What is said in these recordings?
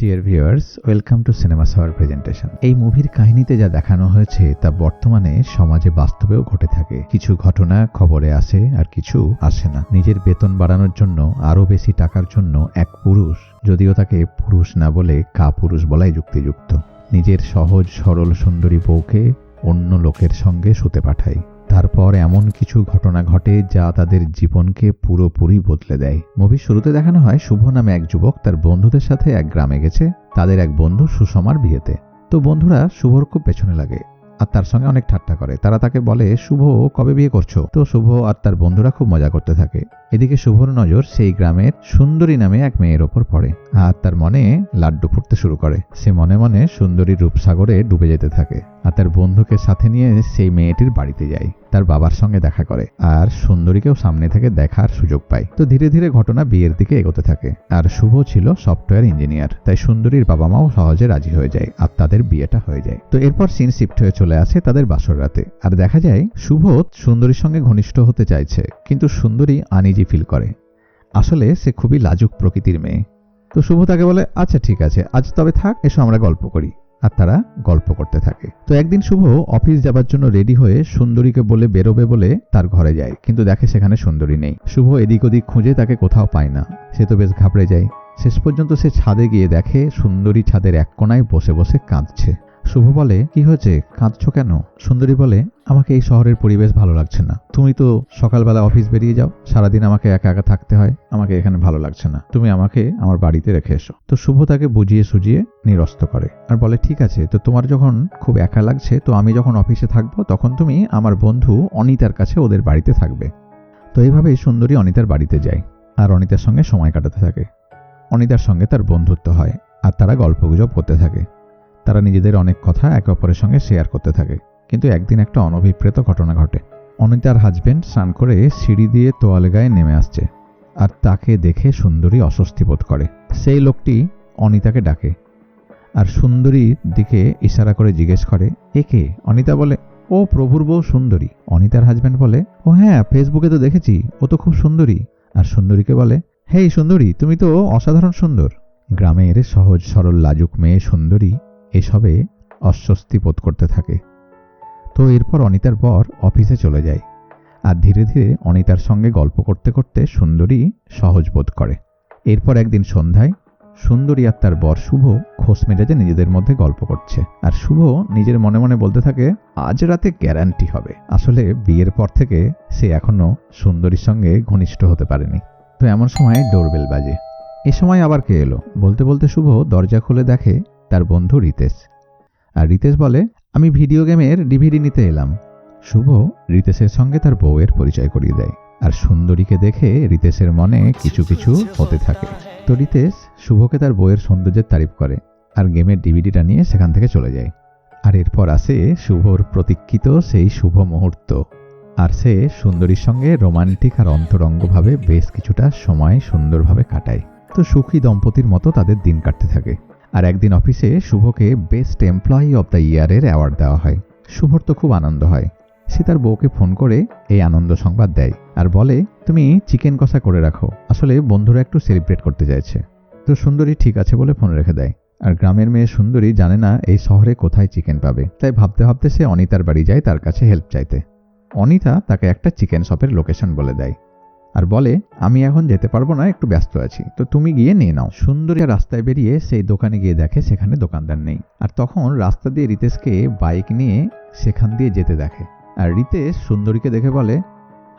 Dear viewers welcome to cinema shower presentation এই মুভির কাহিনীতে যা দেখানো হয়েছে তা বর্তমানে সমাজে বাস্তবেও ঘটে থাকে। কিছু ঘটনা খবরে আসে আর কিছু আসে না। নিজের বেতন বাড়ানোর জন্য আরও বেশি টাকার জন্য এক পুরুষ, যদিও তাকে পুরুষ না বলে কা পুরুষ বলাই যুক্তিযুক্ত। নিজের সহজ, সরল, সুন্দরী বউকে অন্য লোকের সঙ্গে শুতে পাঠায়। তারপর এমন কিছু ঘটনা ঘটে যা তাদের জীবনকে পুরোপুরি বদলে দেয়। মুভির শুরুতে দেখানো হয় শুভ নামে এক যুবক তার বন্ধুদের সাথে এক গ্রামে গেছে। তাদের এক বন্ধু সুষমার বিয়েতে। তো বন্ধুরা শুভর খুব পেছনে লাগে আর তার সঙ্গে অনেক ঠাট্টা করে। তারা তাকে বলে, শুভ, কবে বিয়ে করছ? তো শুভ আর তার বন্ধুরা খুব মজা করতে থাকে। এদিকে শুভর নজর সেই গ্রামের সুন্দরী নামে এক মেয়ের ওপর পড়ে আর তার মনে লাড্ডু ফুটতে শুরু করে। সে মনে মনে সুন্দরী রূপসাগরে ডুবে যেতে থাকে আর তার বন্ধুকে সাথে নিয়ে সেই মেয়েটির বাড়িতে যায়। তার বাবার সঙ্গে দেখা করে আর সুন্দরীকেও সামনে থেকে দেখার সুযোগ পায়। তো ধীরে ধীরে ঘটনা বিয়ের দিকে এগোতে থাকে আর শুভ ছিল সফটওয়্যার ইঞ্জিনিয়ার, তাই সুন্দরীর বাবা মাও সহজে রাজি হয়ে যায় আর তাদের বিয়েটা হয়ে যায়। তো এরপর সিন শিফট হয়ে চলে আসে তাদের বাসর রাতে। আর দেখা যায়, শুভ সুন্দরীর সঙ্গে ঘনিষ্ঠ হতে চাইছে, কিন্তু সুন্দরী আনইজি ফিল করে। আসলে সে খুবই লাজুক প্রকৃতির মেয়ে। তো শুভ তাকে বলে আচ্ছা ঠিক আছে, আজ তবে থাক, এসো আমরা গল্প করি। আর তারা গল্প করতে থাকে। তো একদিন শুভ অফিস যাবার জন্য রেডি হয়ে সুন্দরীকে বলে বেরোবে বলে তার ঘরে যায়, কিন্তু দেখে সেখানে সুন্দরী নেই। শুভ এদিক ওদিক খুঁজে তাকে কোথাও পায় না। সে তো বেশ ঘাবড়ে যায়। শেষ পর্যন্ত সে ছাদে গিয়ে দেখে সুন্দরী ছাদের এক কোনায় বসে বসে কাঁদছে। শুভ বলে, কি হয়েছে? কাঁদছো কেন? সুন্দরী বলে, আমাকে এই শহরের পরিবেশ ভালো লাগছে না। তুমি তো সকালবেলা অফিস বেরিয়ে যাও। সারাদিন আমাকে একা একা থাকতে হয়। আমাকে এখানে ভালো লাগছে না। তুমি আমাকে আমার বাড়িতে রেখে এসো। তো শুভ তাকে বুঝিয়ে সুজিয়ে নিরস্ত করে, আর বলে, ঠিক আছে, তো তোমার যখন খুব একা লাগছে, তো আমি যখন অফিসে থাকব, তখন তুমি আমার বন্ধু অনিতার কাছে ওদের বাড়িতে থাকবে। তো এইভাবেই সুন্দরী অনিতার বাড়িতে যায়, আর অনিতার সঙ্গে সময় কাটাতে থাকে। অনিতার সঙ্গে তার বন্ধুত্ব হয়, আর তারা গল্পগুজব করতে থাকে। তারা নিজেদের অনেক কথা একে অপরের সঙ্গে শেয়ার করতে থাকে। কিন্তু একদিন একটা অনভিপ্রেত ঘটনা ঘটে। অনিতার হাজবেন্ড স্নান করে সিঁড়ি দিয়ে তোয়ালে গায়ে নেমে আসছে আর তাকে দেখে সুন্দরী অস্বস্তি বোধ করে। সেই লোকটি অনিতাকে ডাকে আর সুন্দরীর দিকে ইশারা করে জিজ্ঞেস করে, এ কে? অনিতা বলে, ও প্রভুর বউ সুন্দরী। অনিতার হাজবেন্ড বলে, ও হ্যাঁ ফেসবুকে তো দেখেছি, ও তো খুব সুন্দরী। আর সুন্দরীকে বলে, হেই সুন্দরী, তুমি তো অসাধারণ সুন্দর। গ্রামের সহজ সরল লাজুক মেয়ে সুন্দরী এসবে অস্বস্তি বোধ করতে থাকে। তো এরপর অনিতার বর অফিসে চলে যায় আর ধীরে ধীরে অনিতার সঙ্গে গল্প করতে করতে সুন্দরী সহজ বোধ করে। এরপর একদিন সন্ধ্যায় সুন্দরী আর তার বর শুভ খোস মেজাজে নিজেদের মধ্যে গল্প করছে। আর শুভ নিজের মনে মনে বলতে থাকে, আজ রাতে গ্যারান্টি হবে। আসলে বিয়ের পর থেকে সে এখনও সুন্দরীর সঙ্গে ঘনিষ্ঠ হতে পারেনি। তো এমন সময় ডোরবেল বাজে। এ সময় আবার কে এলো? বলতে বলতে শুভ দরজা খুলে দেখে তার বন্ধু রিতেশ। আর রিতেশ বলে, আমি ভিডিও গেমের ডিভিডি নিতে এলাম। শুভ রিতেশের সঙ্গে তার বউয়ের পরিচয় করিয়ে দেয়। আর সুন্দরীকে দেখে রিতেশের মনে কিছু কিছু হতে থাকে। তো রিতেশ শুভকে তার বউয়ের সৌন্দর্যের তারিফ করে আর গেমের ডিভিডিটা নিয়ে সেখান থেকে চলে যায়। আর এরপর আসে শুভর প্রতীক্ষিত সেই শুভ মুহূর্ত। আর সে সুন্দরীর সঙ্গে রোমান্টিক আর অন্তরঙ্গভাবে বেশ কিছুটা সময় সুন্দরভাবে কাটায়। তো সুখী দম্পতির মতো তাদের দিন কাটতে থাকে। আর একদিন অফিসে শুভকে বেস্ট এমপ্লয়ি অব দ্য ইয়ারের অ্যাওয়ার্ড দেওয়া হয়। শুভর তো খুব আনন্দ হয়। সে তার বউকে ফোন করে এই আনন্দ সংবাদ দেয় আর বলে, তুমি চিকেন কষা করে রাখো। আসলে বন্ধুরা একটু সেলিব্রেট করতে চাইছে। তো সুন্দরী ঠিক আছে বলে ফোন রেখে দেয়। আর গ্রামের মেয়ে সুন্দরী জানে না এই শহরে কোথায় চিকেন পাবে। তাই ভাবতে ভাবতে সে অনিতার বাড়ি যায় তার কাছে হেল্প চাইতে। অনিতা তাকে একটা চিকেন শপের লোকেশন বলে দেয়। আর বলে, আমি এখন যেতে পারব না, একটু ব্যস্ত আছি। তো তুমি গিয়ে নিয়ে নাও। সুন্দরী রাস্তায় বেরিয়ে সেই দোকানে গিয়ে দেখে সেখানে দোকানদার নেই। আর তখন রাস্তা দিয়ে রিতেশকে বাইক নিয়ে সেখান দিয়ে যেতে দেখে। আর রিতেশ সুন্দরীকে দেখে বলে,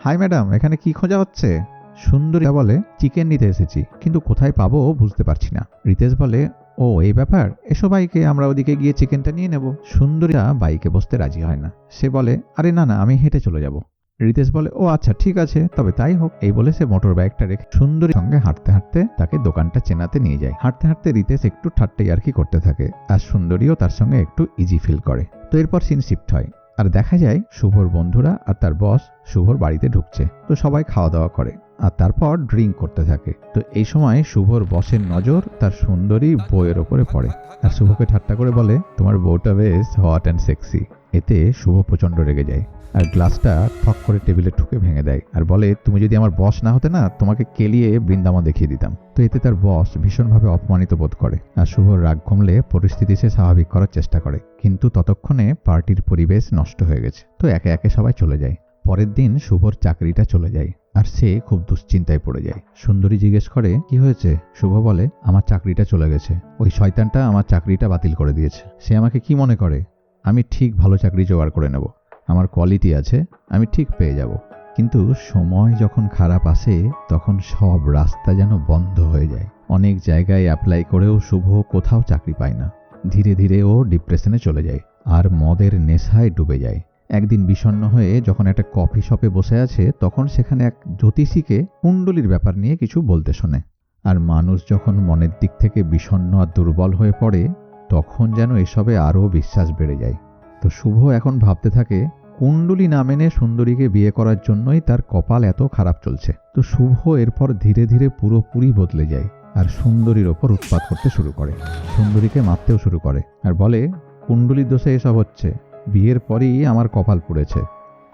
হাই ম্যাডাম, এখানে কি খোঁজা হচ্ছে? সুন্দরী বলে, চিকেন নিতে এসেছি, কিন্তু কোথায় পাবো বুঝতে পারছি না। রিতেশ বলে, ও, এই ব্যাপার? এসো বাইকে, আমরা ওদিকে গিয়ে চিকেনটা নিয়ে নেব। সুন্দরীরা বাইকে বসতে রাজি হয় না। সে বলে, আরে না না, আমি হেঁটে চলে যাব। রিতেশ বলে, ও আচ্ছা ঠিক আছে। তবে তাই হোক। এই বলে সে মোটর বাইকটা রেখে সুন্দরীর সঙ্গে হাঁটতে হাঁটতে তাকে দোকানটা চেনাতে নিয়ে যায়। হাঁটতে হাঁটতে রিতেশ একটু ঠাট্টাই আর কি করতে থাকে আর সুন্দরীও তার সঙ্গে একটু ইজি ফিল করে। তো এরপর সিন শিফট হয়। আর দেখা যায় শুভর বন্ধুরা আর তার বস শুভর বাড়িতে ঢুকছে। তো সবাই খাওয়া দাওয়া করে আর তারপর ড্রিঙ্ক করতে থাকে। তো এই সময় শুভর বসের নজর তার সুন্দরী বইয়ের ওপরে পড়ে। আর শুভকে ঠাট্টা করে বলে, তোমার বউটা বেশ হট অ্যান্ড সেক্সি এতে শুভ প্রচণ্ড রেগে যায়। আর গ্লাসটা ফক করে টেবিলে ঠুকে ভেঙে দেয় আর বলে, তুমি যদি আমার বস না হতে না, তোমাকে কেলিয়ে বৃন্দাবন দেখিয়ে দিতাম। তো এতে তার বস ভীষণভাবে অপমানিত বোধ করে। আর শুভর রাগ কমলে পরিস্থিতি সে স্বাভাবিক করার চেষ্টা করে। কিন্তু ততক্ষণে পার্টির পরিবেশ নষ্ট হয়ে গেছে। তো একে একে সবাই চলে যায়। পরের দিন শুভর চাকরিটা চলে যায়। আর সে খুব দুশ্চিন্তায় পড়ে যায়। সুন্দরী জিজ্ঞেস করে, কি হয়েছে? শুভ বলে, আমার চাকরিটা চলে গেছে। ওই শয়তানটা আমার চাকরিটা বাতিল করে দিয়েছে। সে আমাকে কি মনে করে? আমি ঠিক ভালো চাকরি জোগাড় করে নেব। আমার কোয়ালিটি আছে, আমি ঠিক পেয়ে যাব। কিন্তু সময় যখন খারাপ আসে, তখন সব রাস্তা যেন বন্ধ হয়ে যায়। অনেক জায়গায় অ্যাপ্লাই করেও শুভ কোথাও চাকরি পায় না। ধীরে ধীরে ও ডিপ্রেশনে চলে যায় আর মদের নেশায় ডুবে যায়। একদিন বিষণ্ণ হয়ে যখন একটা কফি শপে বসে আছে, তখন সেখানে এক জ্যোতিষীকে কুণ্ডলির ব্যাপার নিয়ে কিছু বলতে শোনে। আর মানুষ যখন মনের দিক থেকে বিষণ্ণ আর দুর্বল হয়ে পড়ে, তখন যেন এসবে আরও বিশ্বাস বেড়ে যায়। তো শুভ এখন ভাবতে থাকে কুণ্ডলী না মেনে সুন্দরীকে বিয়ে করার জন্যই তার কপাল এত খারাপ চলছে। তো শুভ এরপর ধীরে ধীরে পুরোপুরি বদলে যায় আর সুন্দরীর ওপর উৎপাত করতে শুরু করে। সুন্দরীকে মারতেও শুরু করে আর বলে, কুণ্ডলীর দোষে এসব হচ্ছে। বিয়ের পরেই আমার কপাল পুড়েছে।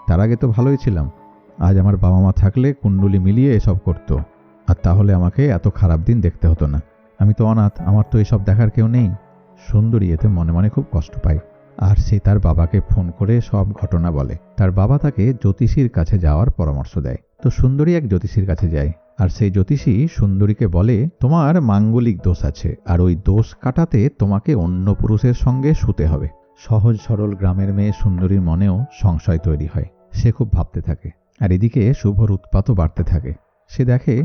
তার আগে তো ভালোই ছিলাম। আজ আমার বাবা মা থাকলে কুণ্ডলী মিলিয়ে এসব করতো। আর তাহলে আমাকে এত খারাপ দিন দেখতে হতো না। আমি তো অনাথ, আমার তো এসব দেখার কেউ নেই। সুন্দরী এতে মনে মনে খুব কষ্ট পায়। আর সে তার বাবাকে ফোন করে সব ঘটনা বলে। তার বাবা তাকে জ্যোতিষীর কাছে যাওয়ার পরামর্শ দেয়। তো সুন্দরী এক জ্যোতিষীর কাছে যায় আর সেই জ্যোতিষী সুন্দরীকে বলে, তোমার মাঙ্গলিক দোষ আছে আর ওই দোষ কাটাতে তোমাকে অন্য পুরুষের সঙ্গে শুতে হবে। সহজ সরল গ্রামের মেয়ে সুন্দরীর মনেও সংশয় তৈরি হয়। সে খুব ভাবতে থাকে আর এদিকে শুভর উৎপাতও বাড়তে থাকে। সে দেখে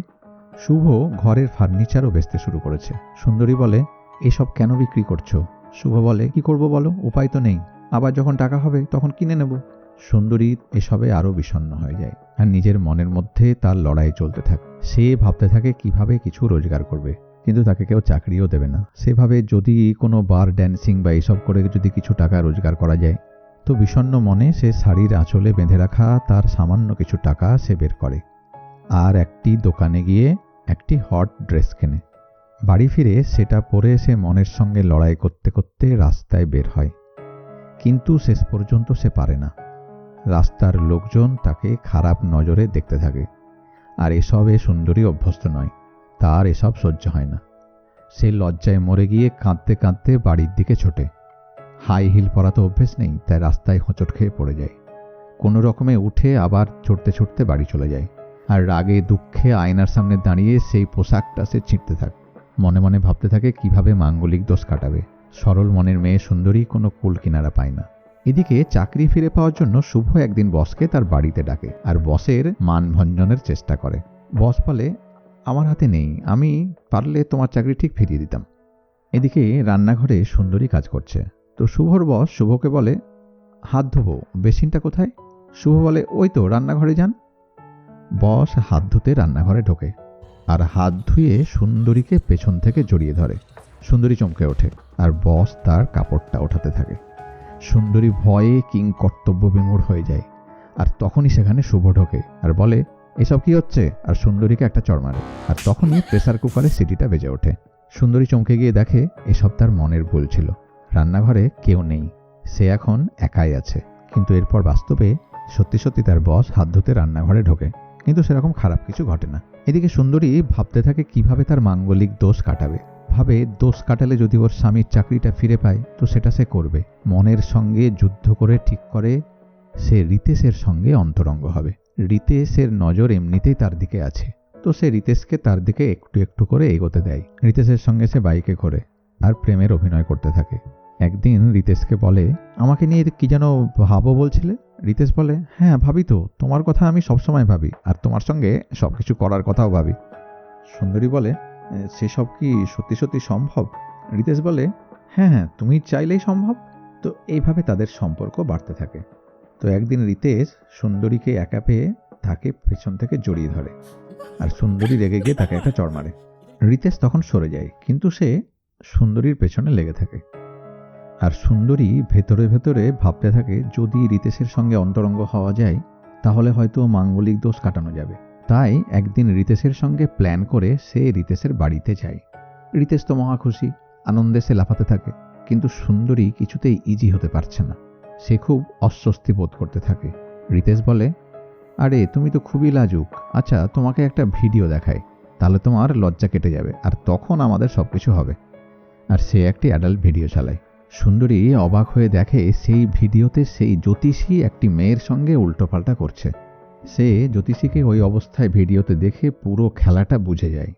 শুভ ঘরের ফার্নিচারও বেচতে শুরু করেছে। সুন্দরী বলে, এসব কেন বিক্রি করছ? শুভ বলে, কি করব বলো? উপায় তো নেই। আবার যখন টাকা হবে, তখন কিনে নেব। সুন্দরী এসবে আরও বিষণ্ণ হয়ে যায় আর নিজের মনের মধ্যে তার লড়াই চলতে থাকে। সে ভাবতে থাকে কীভাবে কিছু রোজগার করবে, কিন্তু তাকে কেউ চাকরিও দেবে না। সেভাবে যদি কোনো বার ড্যান্সিং বা এইসব করে যদি কিছু টাকা রোজগার করা যায়, তো বিষণ্ণ মনে সে শাড়ির আঁচলে বেঁধে রাখা তার সামান্য কিছু টাকা সে বের করে। আর একটি দোকানে গিয়ে একটি হট ড্রেস কেনে। বাড়ি ফিরে সেটা পরে সে মনের সঙ্গে লড়াই করতে করতে রাস্তায় বের হয়। কিন্তু শেষ পর্যন্ত সে পারে না। রাস্তার লোকজন তাকে খারাপ নজরে দেখতে থাকে। আর এসবে সুন্দরী অভ্যস্ত নয়, তার এসব সহ্য হয় না। সে লজ্জায় মরে গিয়ে কাঁদতে কাঁদতে বাড়ির দিকে ছোটে। হাই হিল পরা তো অভ্যেস নেই, তাই রাস্তায় হোঁচট খেয়ে পড়ে যায়। কোনো রকমে উঠে আবার ছুটতে ছুটতে বাড়ি চলে যায়। আর রাগে দুঃখে আয়নার সামনে দাঁড়িয়ে সেই পোশাকটা সে ছিঁড়তে থাকে। মনে মনে ভাবতে থাকে কীভাবে মাঙ্গলিক দোষ কাটাবে। সরল মনের মেয়ে সুন্দরী কোনো কুল কিনারা পায় না। এদিকে চাকরি ফিরে পাওয়ার জন্য শুভ একদিন বসকে তার বাড়িতে ডাকে আর বসের মানভঞ্জনের চেষ্টা করে। বস বলে, আমার হাতে নেই, আমি পারলে তোমার চাকরি ঠিক ফিরিয়ে দিতাম। এদিকে রান্নাঘরে সুন্দরী কাজ করছে। তো শুভর বস শুভকে বলে, হাত ধোবো, বেসিনটা কোথায়? শুভ বলে, ওই তো, রান্নাঘরে যান। বস হাত ধুতে রান্নাঘরে ঢোকে। আর হাত ধুয়ে সুন্দরীকে পেছন থেকে জড়িয়ে ধরে। সুন্দরী চমকে ওঠে আর বস তার কাপড়টা ওঠাতে থাকে। সুন্দরী ভয়ে কিং কর্তব্য বিমূঢ় হয়ে যায় আর তখনই সেখানে শুভ ঢোকে আর বলে, এসব কি হচ্ছে? আর সুন্দরীকে একটা চড় মারে আর তখনই প্রেসার কুকারে সিটিটা বেজে ওঠে। সুন্দরী চমকে গিয়ে দেখে এসব তার মনের ভুল ছিল। রান্নাঘরে কেউ নেই, সে এখন একাই আছে। কিন্তু এরপর বাস্তবে সত্যি সত্যি তার বস হাত ধুতে রান্নাঘরে ঢোকে। কিন্তু সেরকম খারাপ কিছু ঘটে না। এদিকে সুন্দরী ভাবতে থাকে কীভাবে তার মাঙ্গলিক দোষ কাটাবে। ভাবে, দোষ কাটালে যদি ওর স্বামীর চাকরিটা ফিরে পায়, তো সেটা সে করবে। মনের সঙ্গে যুদ্ধ করে ঠিক করে সে রিতেশের সঙ্গে অন্তরঙ্গ হবে। রিতেশের নজর এমনিতেই তার দিকে আছে। তো সে রিতেশকে তার দিকে একটু একটু করে এগোতে দেয়। রিতেশের সঙ্গে সে বাইকে ঘোরে আর প্রেমের অভিনয় করতে থাকে। একদিন রিতেশকে বলে, আমাকে নিয়ে কি যেন ভাবো বলছিলে? রিতেশ বলে হ্যাঁ ভাবি তো, তোমার কথা আমি সবসময় ভাবি, আর তোমার সঙ্গে সব কিছু করার কথাও ভাবি। সুন্দরী বলে সেসব কি সত্যি সত্যি সম্ভব? রিতেশ বলে হ্যাঁ হ্যাঁ তুমি চাইলেই সম্ভব। তো এইভাবে তাদের সম্পর্ক বাড়তে থাকে। তো একদিন রিতেশ সুন্দরীকে একা পেয়ে তাকে পেছন থেকে জড়িয়ে ধরে, আর সুন্দরী রেগে গিয়ে তাকে একটা চড় মারে। রিতেশ তখন সরে যায়, কিন্তু সে সুন্দরীর পেছনে লেগে থাকে। আর সুন্দরী ভেতরে ভেতরে ভাবতে থাকে, যদি রিতেশের সঙ্গে অন্তরঙ্গ হওয়া যায়, তাহলে হয়তো মাঙ্গলিক দোষ কাটানো যাবে। তাই একদিন রিতেশের সঙ্গে প্ল্যান করে সে রিতেশের বাড়িতে যায়। রিতেশ তো মহা খুশি, আনন্দে সে লাফাতে থাকে, কিন্তু সুন্দরী কিছুতেই ইজি হতে পারছে না। সে খুব অস্বস্তি বোধ করতে থাকে। রিতেশ বলে, আরে, তুমি তো খুবই লাজুক। আচ্ছা তোমাকে একটা ভিডিও দেখায় তাহলে তোমার লজ্জা কেটে যাবে, আর তখন আমাদের সব কিছু হবে। আর সে একটি অ্যাডাল্ট ভিডিও চালায়। সুন্দরী অবাক হয়ে দেখে সেই ভিডিওতে সেই জ্যোতিষী একটি মেয়ের সঙ্গে উল্টোপাল্টা করছে। সে জ্যোতিষীকে ওই অবস্থায় ভিডিওতে দেখে পুরো খেলাটা বুঝে যায়।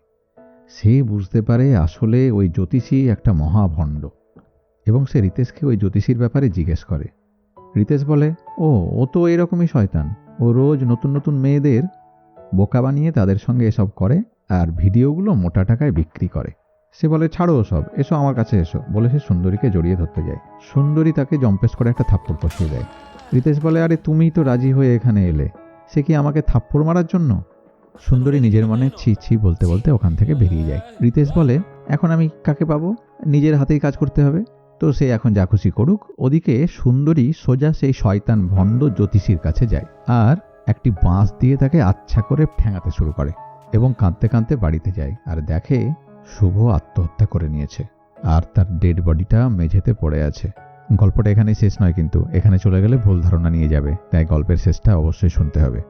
সে বুঝতে পারে আসলে ওই জ্যোতিষী একটা মহাভণ্ড এবং সে রিতেশকে ওই জ্যোতিষীর ব্যাপারে জিজ্ঞেস করে। রিতেশ বলে, ও ও তো এরকমই শয়তান। ও রোজ নতুন নতুন মেয়েদের বোকা বানিয়ে তাদের সঙ্গে এসব করে আর ভিডিওগুলো মোটা টাকায় বিক্রি করে। সে বলে, ছাড়ো সব এসো আমার কাছে এসো। বলে সে সুন্দরীকে জড়িয়ে ধরতে যায়। সুন্দরী তাকে জম্পেস করে একটা থাপ্পড় কষিয়ে দেয়। রিতেশ বলে, আরে তুমিই তো রাজি হয়ে এখানে এলে, সে কি আমাকে থাপ্পড় মারার জন্য? সুন্দরী নিজের মনে ছি ছি বলতে বলতে ওখান থেকে বেরিয়ে যায়। রিতেশ বলে, এখন আমি কাকে পাবো? নিজের হাতেই কাজ করতে হবে। তো সে এখন যা খুশি করুক। ওদিকে সুন্দরী সোজা সেই শয়তান ভণ্ড জ্যোতিষীর কাছে যায় আর একটি বাঁশ দিয়ে তাকে আচ্ছা করে ঠ্যাঙাতে শুরু করে এবং কাঁদতে কাঁদতে বাড়িতে যায়। আর দেখে শুভ আত্মহত্যা করে নিয়েছে। আর তার ডেড বডিটা মেঝেতে পড়ে আছে। গল্পটা এখানে শেষ নয় কিন্তু, এখানে চলে গেলে ভুল ধারণা নিয়ে যাবে, তাই গল্পের শেষটা অবশ্যই শুনতে হবে।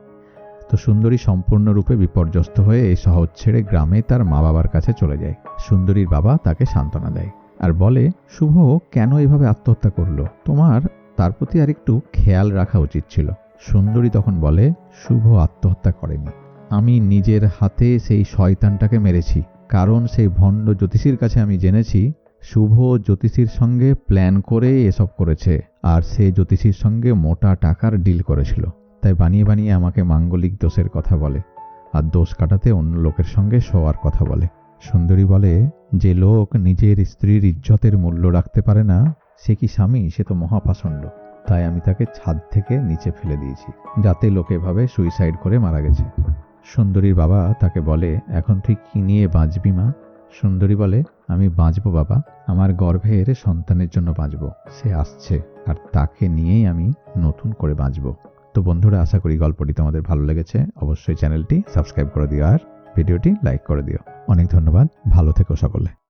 তো সুন্দরী সম্পূর্ণরূপে বিপর্যস্ত হয়ে এই শহর ছেড়ে গ্রামে তার মা বাবার কাছে চলে যায়। সুন্দরীর বাবা তাকে সান্ত্বনা দেয় আর বলে, শুভ, কেন এভাবে আত্মহত্যা করল? তোমার, তার প্রতি আর একটু খেয়াল রাখা উচিত ছিল। সুন্দরী তখন বলে, শুভ আত্মহত্যা করেনি। আমি নিজের হাতে সেই শয়তানটাকে মেরেছি। কারণ সেই ভণ্ড জ্যোতিষীর কাছে আমি জেনেছি, শুভ জ্যোতিষীর সঙ্গে প্ল্যান করে এসব করেছে, আর সে জ্যোতিষীর সঙ্গে মোটা টাকার ডিল করেছিল। তাই বানিয়ে বানিয়ে আমাকে মাঙ্গলিক দোষের কথা বলে, আর দোষ কাটাতে অন্য লোকের সঙ্গে শোয়ার কথা বলে। সুন্দরী বলে, যে লোক নিজের স্ত্রীর ইজ্জতের মূল্য রাখতে পারে না, সে কি স্বামী? সে তো মহাপাষণ্ড। তাই আমি তাকে ছাদ থেকে নিচে ফেলে দিয়েছি, যাতে লোকে ভাবে সুইসাইড করে মারা গেছে। সুন্দরীর বাবা তাকে বলে, এখন তুই কি নিয়ে বাঁচবি মা? সুন্দরী বলে, আমি বাঁচব বাবা, আমার গর্ভের সন্তানের জন্য বাঁচব, সে আসছে, আর তাকে নিয়েই আমি নতুন করে বাঁচব। তো বন্ধুরা, আশা করি গল্পটি তোমাদের ভালো লেগেছে। অবশ্যই চ্যানেলটি সাবস্ক্রাইব করে দিও আর ভিডিওটি লাইক করে দিও। অনেক ধন্যবাদ, ভালো থেকো সকলে।